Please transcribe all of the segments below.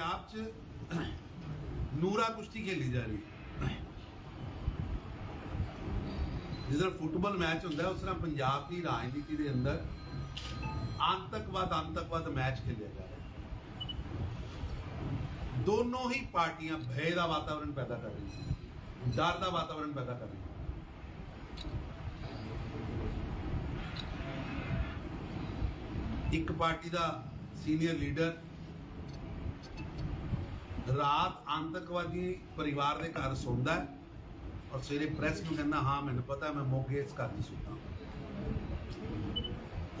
ਪੰਜਾਬ 'ਚ ਨੂਰਾ ਕੁਸ਼ਤੀ ਖੇਲੀ ਜਾ ਰਹੀ ਹੈ। ਜਿਸ ਤਰ੍ਹਾਂ ਫੁੱਟਬਾਲ ਮੈਚ ਹੁੰਦਾ, ਉਸ ਤਰ੍ਹਾਂ ਪੰਜਾਬ ਦੀ ਰਾਜਨੀਤੀ ਦੇ ਅੰਦਰ ਆਤੰਕਵਾਦ ਆਤੰਕਵਾਦ ਮੈਚ ਖੇਲਿਆ ਜਾ ਰਿਹਾ ਹੈ। ਦੋਨੋਂ ਹੀ ਪਾਰਟੀਆਂ ਭੈ ਦਾ ਵਾਤਾਵਰਣ ਪੈਦਾ ਕਰ ਰਹੀਆਂ ਡਰ ਦਾ ਵਾਤਾਵਰਣ ਪੈਦਾ ਕਰ ਰਹੀਆਂ ਇੱਕ ਪਾਰਟੀ ਦਾ ਸੀਨੀਅਰ ਲੀਡਰ ਰਾਤ ਆਤੰਕਵਾਦੀ ਪਰਿਵਾਰ ਦੇ ਘਰ ਸੌਂਦਾ ਹੈ ਔਰ ਸਵੇਰੇ ਪ੍ਰੈਸ ਨੂੰ ਕਹਿੰਦਾ, ਹਾਂ, ਮੈਨੂੰ ਪਤਾ ਮੈਂ ਮੋਗੇ ਇਸ ਘਰ ਦੀ ਸੁੱਤਾ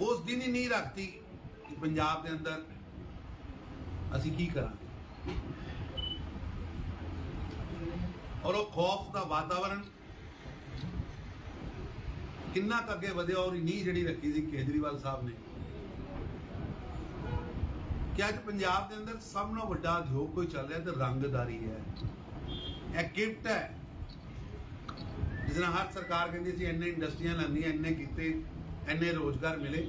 ਉਸ ਦਿਨ ਹੀ ਨਹੀਂ ਰੱਖਤੀ ਕਿ ਪੰਜਾਬ ਦੇ ਅੰਦਰ ਅਸੀਂ ਕੀ ਕਰਾਂਗੇ? ਔਰ ਉਹ ਖੌਫ ਦਾ ਵਾਤਾਵਰਣ ਕਿੰਨਾ ਕੁ ਅੱਗੇ ਵਧਿਆ, ਔਰ ਨੀ ਜਿਹੜੀ ਰੱਖੀ ਸੀ ਕੇਜਰੀਵਾਲ ਸਾਹਿਬ ਨੇ ਕਿ ਅੱਜ ਪੰਜਾਬ ਦੇ ਅੰਦਰ ਸਭ ਨਾਲੋਂ ਵੱਡਾ ਉਦਯੋਗ ਕੋਈ ਚੱਲ ਰਿਹਾ ਤੇ ਰੰਗਦਾਰੀ ਹੈ। ਇਹ ਗਿਫਟ ਹੈ। ਜਿਸ ਨਾਲ ਹਰ ਸਰਕਾਰ ਕਹਿੰਦੀ ਸੀ, ਇੰਨੇ ਇੰਡਸਟਰੀਆਂ ਲੈਂਦੀਆਂ, ਇੰਨੇ ਕੀਤੇ, ਇੰਨੇ ਰੋਜ਼ਗਾਰ ਮਿਲੇ।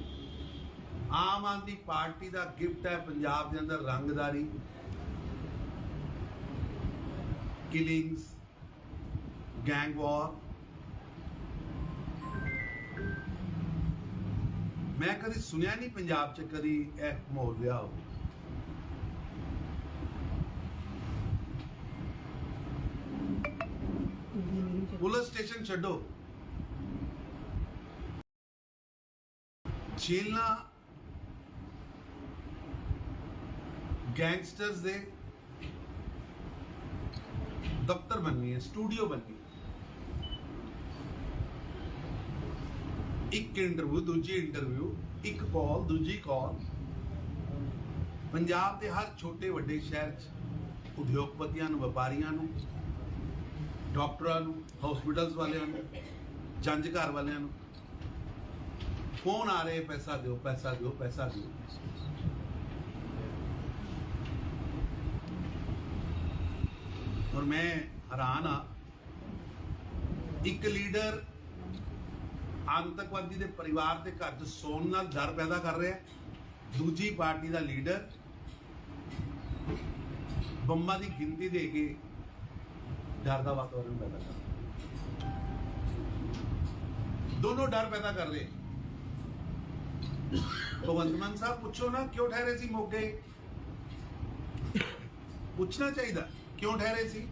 ਆਮ ਆਦਮੀ ਪਾਰਟੀ ਦਾ ਗਿਫਟ ਹੈ ਪੰਜਾਬ ਦੇ ਅੰਦਰ ਰੰਗਦਾਰੀ। ਕਿਲਿੰਗਸ ਗੈਂਗ ਵਾਰ ਮੈਂ ਕਦੀ ਸੁਣਿਆ ਨਹੀਂ ਪੰਜਾਬ 'ਚ ਕਦੀ ਇਹ ਮਾਹੌਲ ਰਿਹਾ ਹੋਵੇ। ਸਟੇਸ਼ਨ ਛੱਡੋ। ਜੇਲਾਂ ਗੈਂਗਸਟਰਸ ਦੇ ਦਫ਼ਤਰ ਬਣ ਗਏ ਸਟੂਡੀਓ ਬਣ ਗਏ ਇੱਕ ਇੰਟਰਵਿਊ ਦੂਜੀ ਇੰਟਰਵਿਊ ਇੱਕ ਕਾਲ ਦੂਜੀ ਕਾਲ ਪੰਜਾਬ ਦੇ ਹਰ ਛੋਟੇ ਵੱਡੇ ਸ਼ਹਿਰ 'ਚ ਉਦਯੋਗਪਤੀਆਂ ਨੂੰ, ਵਪਾਰੀਆਂ ਨੂੰ ਡਾਕਟਰਾਂ ਨੂੰ ਹਸਪੀਟਲਸ ਵਾਲਿਆਂ ਨੂੰ ਜੰਜ ਘਰ ਵਾਲਿਆਂ ਨੂੰ। ਫੋਨ ਆ ਰਹੇ? ਪੈਸਾ ਦਿਓ ਪੈਸਾ ਦਿਓ ਪੈਸਾ ਦਿਓ। ਔਰ ਮੈਂ ਹੈਰਾਨ ਆ, ਇੱਕ ਲੀਡਰ ਆਤੰਕਵਾਦੀ ਦੇ ਪਰਿਵਾਰ ਦੇ ਘਰ 'ਚ ਸੌਣ ਨਾਲ ਡਰ ਪੈਦਾ ਕਰ ਰਿਹਾ ਦੂਜੀ ਪਾਰਟੀ ਦਾ ਲੀਡਰ ਬੰਬਾਂ ਦੀ ਗਿਣਤੀ ਦੇ ਕੇ ਡਰ ਦਾ ਵਾਤਾਵਰਣ ਪੈਦਾ ਕਰ ਦੋਨੋਂ ਡਰ ਪੈਦਾ ਕਰ ਰਹੇ। ਭਗਵੰਤ ਮਾਨ ਸਾਹਿਬ, ਪੁੱਛੋ ਨਾ, ਕਿਉਂ ਠਹਿਰੇ ਸੀ ਮੋਗੇ ਪੁੱਛਣਾ ਚਾਹੀਦਾ, ਕਿਉਂ ਠਹਿਰੇ ਸੀ?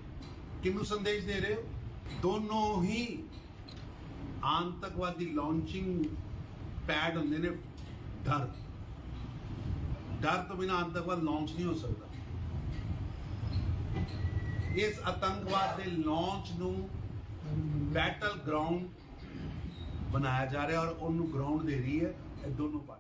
ਕਿਹਨੂੰ ਸੰਦੇਸ਼ ਦੇ ਰਹੇ ਹੋ? ਦੋਨੋਂ ਹੀ ਆਤੰਕਵਾਦੀ ਲਾਂਚਿੰਗ ਪੈਡ ਹੁੰਦੇ ਨੇ, ਡਰ। ਡਰ ਤੋਂ ਬਿਨਾਂ ਆਤੰਕਵਾਦ ਲਾਂਚ ਨਹੀਂ ਹੋ ਸਕਦਾ। ਇਸ ਆਤੰਕਵਾਦ ਦੇ ਲਾਂਚ ਨੂੰ ਬੈਟਲ ਗਰਾਊਂਡ ਬਣਾਇਆ ਜਾ ਰਿਹਾ ਔਰ ਉਹਨੂੰ ਗਰਾਊਂਡ ਦੇ ਰਹੀ ਹੈ, ਇਹ ਦੋਨੋਂ ਪਾਰਟੀ